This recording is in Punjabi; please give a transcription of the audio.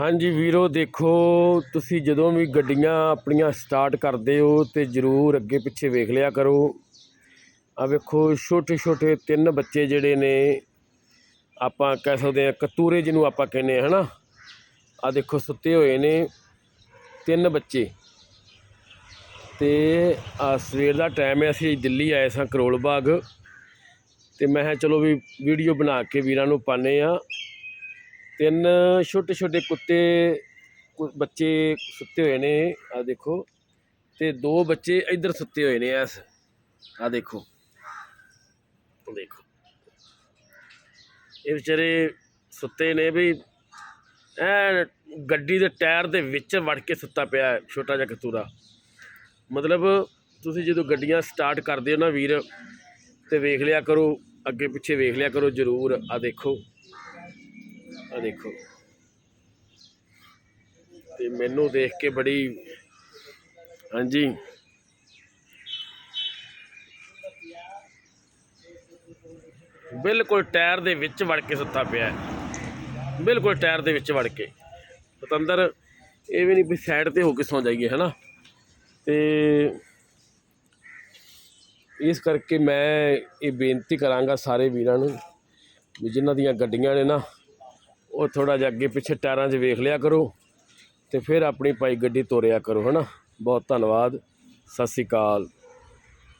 ਹਾਂਜੀ ਵੀਰੋ, ਦੇਖੋ, ਤੁਸੀਂ ਜਦੋਂ ਵੀ ਗੱਡੀਆਂ ਆਪਣੀਆਂ ਸਟਾਰਟ ਕਰਦੇ ਹੋ ਤੇ ਜ਼ਰੂਰ ਅੱਗੇ ਪਿੱਛੇ ਵੇਖ ਲਿਆ ਕਰੋ। ਆ ਵੇਖੋ ਛੋਟੇ ਛੋਟੇ ਤਿੰਨ ਬੱਚੇ ਜਿਹੜੇ ਨੇ, ਆਪਾਂ ਕਹਿ ਸਕਦੇ ਆ ਕਤੂਰੇ ਜਿਹਨੂੰ ਆਪਾਂ ਕਹਿੰਦੇ ਆ ਹਨਾ? ਆ ਦੇਖੋ, ਸੁੱਤੇ ਹੋਏ ਨੇ ਤਿੰਨ ਬੱਚੇ। ਤੇ ਆ ਸਵੇਰ ਦਾ ਟਾਈਮ ਹੈ, ਅਸੀਂ ਦਿੱਲੀ ਆਏ ਸਾਂ ਕਰੋਲ ਬਾਗ। ਤੇ ਮੈਂ ਕਿਹਾ, ਚਲੋ ਵੀ ਵੀਡੀਓ ਬਣਾ ਕੇ ਵੀਰਾਂ ਨੂੰ ਪਾਣੇ ਆ ਤਿੰਨ ਛੋਟੇ ਛੋਟੇ ਕੁੱਤੇ, ਕੁ- ਬੱਚੇ ਸੁੱਤੇ ਹੋਏ ਨੇ ਆ ਦੇਖੋ। ਤੇ ਦੋ ਬੱਚੇ ਇੱਧਰ ਸੁੱਤੇ ਹੋਏ ਨੇ, ਐਸ। ਆ ਦੇਖੋ। ਦੇਖੋ। ਇਹ ਵਿਚਾਰੇ ਸੁੱਤੇ ਨੇ ਵੀ ਐ ਗੱਡੀ ਦੇ ਟਾਇਰ ਦੇ ਵਿੱਚ ਵੜ ਕੇ ਸੁੱਤਾ ਪਿਆ, ਛੋਟਾ ਜਿਹਾ ਕਤੂਰਾ। ਮਤਲਬ ਤੁਸੀਂ ਜਦੋਂ ਗੱਡੀਆਂ ਸਟਾਰਟ ਕਰਦੇ ਹੋ ਨਾ ਵੀਰ, ਤੇ ਵੇਖ ਲਿਆ ਕਰੋ ਅੱਗੇ ਪਿੱਛੇ ਵੇਖ ਲਿਆ ਕਰੋ ਜ਼ਰੂਰ। ਆ ਦੇਖੋ। ਆ ਦੇਖੋ। ਤੇ ਮੈਨੂੰ ਦੇਖ ਕੇ ਬੜੀ ਹਾਂਜੀ। ਬਿਲਕੁਲ ਟਾਇਰ ਦੇ ਵਿੱਚ ਵੜ ਕੇ ਸੁੱਤਾ ਪਿਆ। ਬਿਲਕੁਲ ਟਾਇਰ ਦੇ ਵਿੱਚ ਵੜ ਕੇ। ਪਤੰਦਰ, ਇਹ ਵੀ ਨਹੀਂ ਵੀ ਸਾਈਡ ਤੇ ਹੋ ਕੇ ਸੌ ਜਾਈਏ, ਹਨਾ? ਤੇ ਇਸ ਕਰਕੇ ਮੈਂ ਇਹ ਬੇਨਤੀ ਕਰਾਂਗਾ ਸਾਰੇ ਵੀਰਾਂ ਨੂੰ ਵੀ ਜਿਨ੍ਹਾਂ ਦੀਆਂ ਗੱਡੀਆਂ ਨੇ ਨਾ ਉਹ ਥੋੜਾ ਜਿਹਾ ਅੱਗੇ ਪਿੱਛੇ ਟਾਇਰਾਂ 'ਚ ਵੇਖ ਲਿਆ ਕਰੋ ਤੇ ਫਿਰ ਆਪਣੀ ਪਾਈ ਗੱਡੀ ਤੋਰਿਆ ਕਰੋ, ਹਨਾ? ਬਹੁਤ ਧੰਨਵਾਦ। ਸਤਿ ਸ੍ਰੀ ਅਕਾਲ।